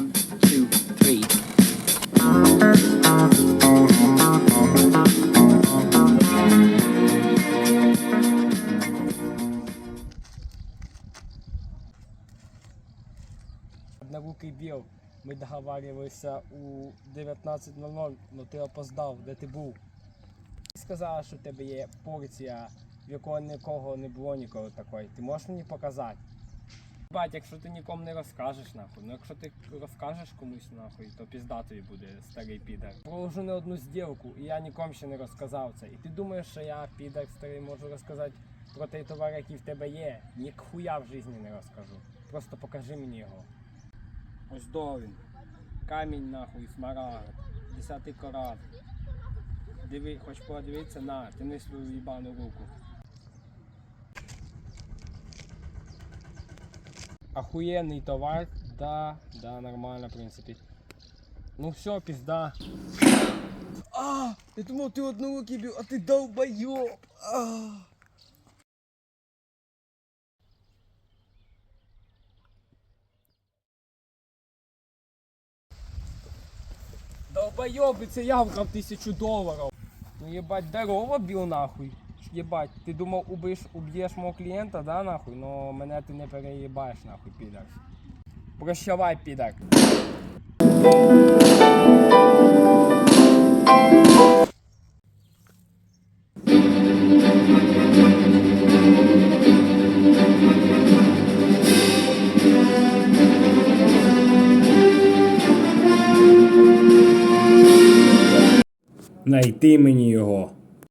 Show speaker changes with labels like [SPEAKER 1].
[SPEAKER 1] One, two, three.
[SPEAKER 2] Однорукий Біл. Ми договарювалися у 19.00, але ти опоздав, де ти був. Ти сказала, що в тебе є порція, в якої нікого не було ніколи такої. Ти можеш мені показати? Бать, якщо ти нікому не розкажеш, нахуй. Ну якщо ти розкажеш комусь нахуй, то пізда тобі буде старий підар. Проложу не одну зділку, і я нікому ще не розказав це. І ти думаєш, що я підар старий можу розказати про той товар, який в тебе є. Ніхуя в житті не розкажу. Просто покажи мені його. Ось до він. Камінь нахуй, смарагд. Десятий карат. Диви, хоч подивитися, на, ти не свою їбану руку. Охуєнний товар, да, да, нормально, в принципі. Ну все, пізда. А, я думав, ти однорукий бив, а ти долбойоб. А. Долбоёбы, це я вкрав тисячу доларів. Ну єбать, здорово біл нахуй. Єбать, ти думав, убиш, уб'єш мого клієнта, да, нахуй? Но мене ти не переїбаєш, нахуй, підар. Прощавай, підар. Найти мені його.